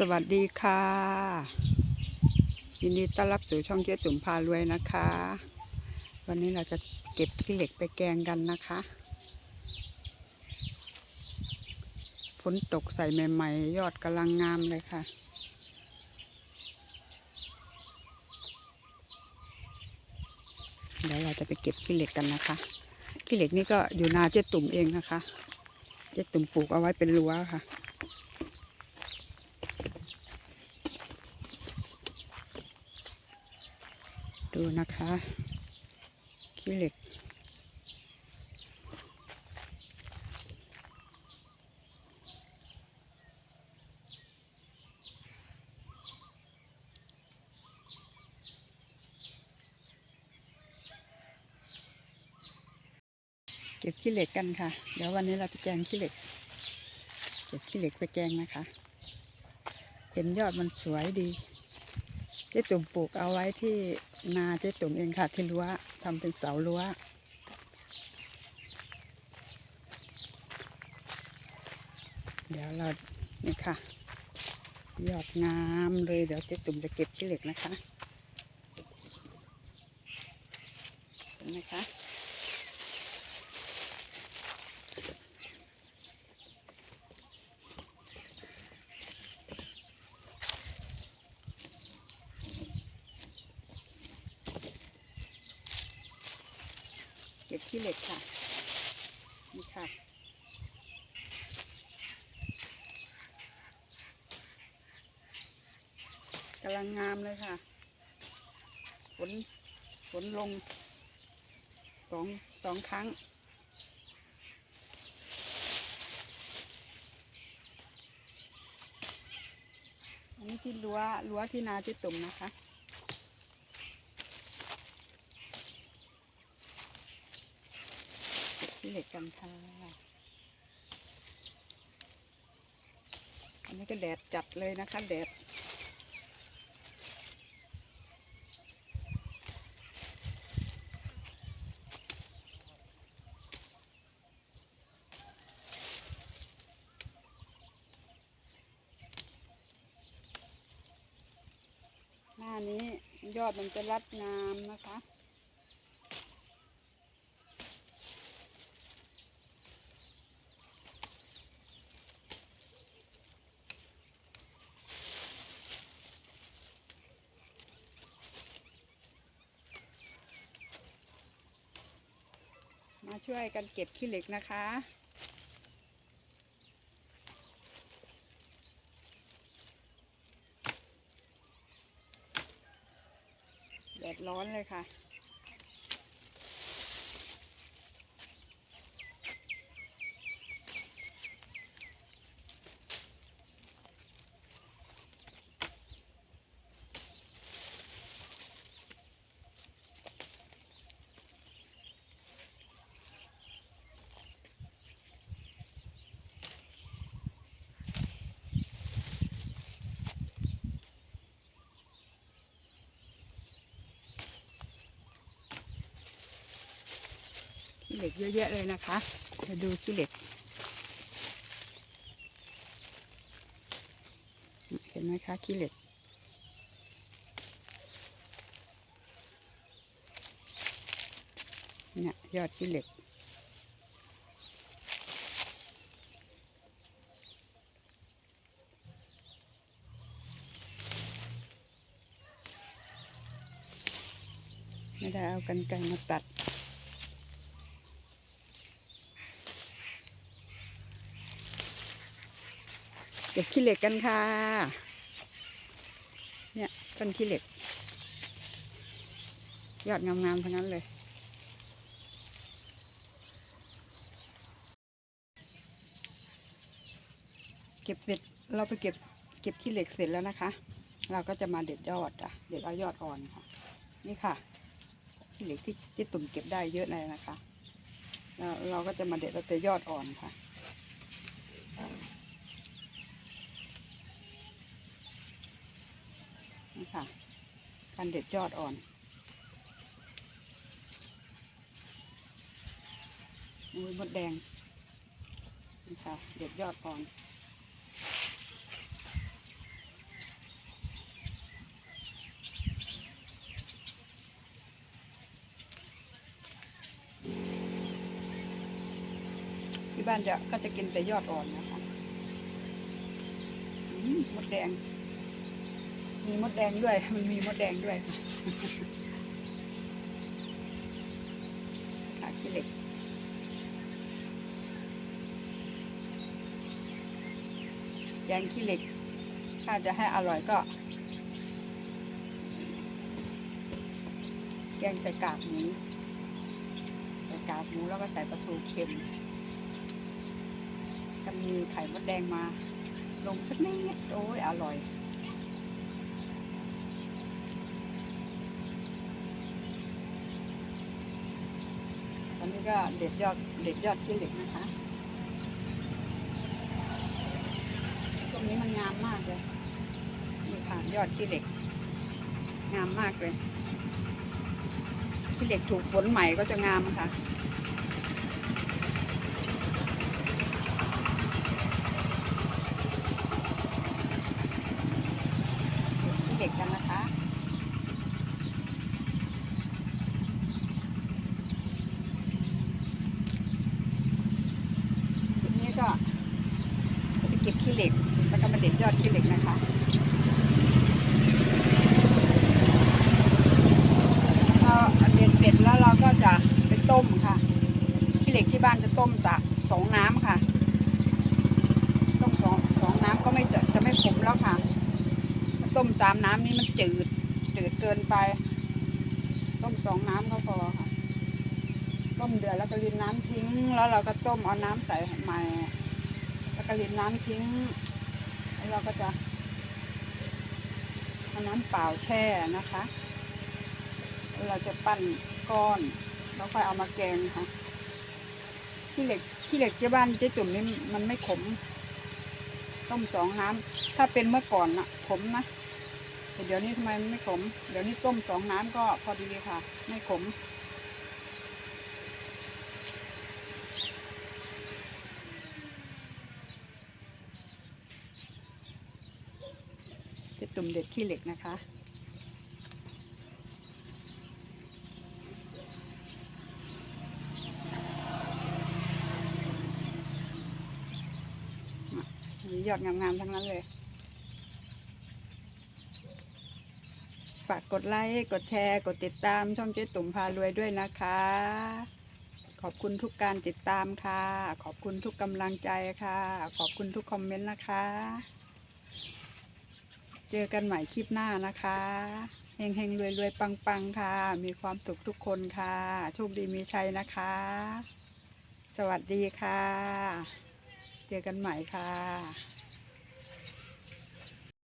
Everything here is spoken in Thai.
สวัสดีค่ะ ยินดีต้อนรับสู่ช่องเจ๊ตุ่มพารวยนะคะ วันนี้เราจะเก็บขี้เหล็กไปแกงกันนะคะฝนตกใส่ใหม่ๆ ยอดกำลังงามเลยค่ะ เดี๋ยวเราจะไปเก็บขี้เหล็กกันนะคะขี้เหล็กนี่ก็อยู่นาเจ๊ตุ่มเองนะคะ เจ๊ตุ่มปลูกเอาไว้เป็นรั้วค่ะ ดูนะคะขี้เหล็ก เก็บขี้เหล็กกันค่ะ เดี๋ยววันนี้เราจะแกงขี้เหล็ก เก็บขี้เหล็กไปแกงนะคะ เห็นยอดมันสวยดี จ๊ตุ่มปลูกเอาไว้ที่นาเจ๊ตุ่มเองค่ะที่รั้วทำเป็นเสารั้วเดี๋ยวเรานี่ค่ะยอดงามเลยเดี๋ยวเจ๊ตุ่มจะเก็บขี้เหล็กนะคะเห็นไหมคะ ก็บขี้เหล็กค่ะ นี่ค่ะ กำลังงามเลยค่ะ ฝน ฝนลงสองสองครั้ง อันนี้ที่รั้วรั้วที่นาที่ตุ่มนะคะ ขี้ เหล็กกันค่ะอันนี้ก็แดดจัดเลยนะคะแดดหน้านี้ยอดมันจะรัดงามนะคะ มาช่วยกันเก็บขี้เหล็กนะคะ แดดร้อนเลยค่ะ ขี้เหล็กเยอะแยะเลยนะคะมาดูขี้เหล็ก เห็นไหมคะขี้เหล็ก เนี่ยยอดขี้เหล็กไม่ได้เอากันไกรมาตัด เก็บขี้เหล็กกันค่ะ เนี่ยต้นขี้เหล็ก ยอดงามๆทั้งนั้นเลย เก็บเสร็จเราไปเก็บเก็บขี้เหล็กเสร็จแล้วนะคะ เราก็จะมาเด็ดยอดอะ เด็ดเอายอดอ่อนค่ะ นี่ค่ะขี้เหล็กที่ที่ตุ่มเก็บได้เยอะเลยนะคะแล้วเราก็จะมาเด็ดเอาแต่ยอดอ่อนค่ะ ค่ะกันเด็ดยอดอ่อนมุ้ยมดแดงนี่ค่ะ เด็ดยอดอ่อน ที่บ้านจะก็จะกินแต่ยอดอ่อนนะคะมดแดง มีมดแดงด้วย มันมีมดแดงด้วยค่ะขาขี้เหล็กแกงขี้เหล็ก ถ้าจะให้อร่อยก็ แกงใส่กากหมูใส่กากหมูแล้วก็ใส่ปลาทูเค็ม ก็มีไข่มดแดงมา ลงสักนิด โอ้ยอร่อย ตอนนี้ ก็เด็ดยอดเด็ดยอดขี้เหล็กนะคะตรงนี้มันงามมากเลยนี่ค่ะยอดขี้เหล็ก งามมากเลยขี้เหล็กถูกฝนใหม่ก็จะงามค่ะ ขี้เหล็กกันนะคะ ทีนี้ก็จะไปเก็บขี้เหล็ก แล้วก็มาเด็ดยอดขี้เหล็กนะคะเราเด็ดเด็ดแล้วเราก็จะไปต้มค่ะขี้เหล็กที่บ้านจะต้มสะสองน้ำค่ะต้มสองสองน้ำก็ไม่จะจะไม่ขมแล้วค่ะถ้าต้มสามน้ำนี่มันจืดจืดเกินไป ต้มสองน้ำก็พอค่ะต้มเดือดแล้วก็รินน้ำทิ้ง แล้วเราก็ต้มเอาน้ำใส่ใหม่ แล้วก็นน้ำทิ้งแล้วเราก็จะเอาน้ำเปล่าแช่นะคะเราจะปั้นก้อน แล้วค่อยเอามาแกงค่ะขี้เหล็กขี้เหล็กที่บ้านเจ๊จุ่มนี่มันไม่ขม ต้มสองน้ำถ้าเป็นเมื่อก่อนนะขมนะแต่เดี๋ยวนี้ทำไมมันไม่ขม เดี๋ยวนี้ต้มสองน้ำก็พอดีค่ะ ไม่ขม จะตุ่มเด็ดขี้เหล็กนะคะ ยอดงามๆทั้งนั้นเลย ฝากกดไลค์ กดแชร์ กดติดตามช่องเจ๊ตุ่มพารวยด้วยนะคะ ขอบคุณทุกการติดตามค่ะ ขอบคุณทุกกำลังใจค่ะ ขอบคุณทุกคอมเมนต์นะคะ จอกันใหม่คลิปหน้านะคะเฮงเฮงรวยรวยปังปังค่ะ มีความสุขทุกคนค่ะ โชคดีมีชัยนะคะ สวัสดีค่ะ เจอกันใหม่ค่ะ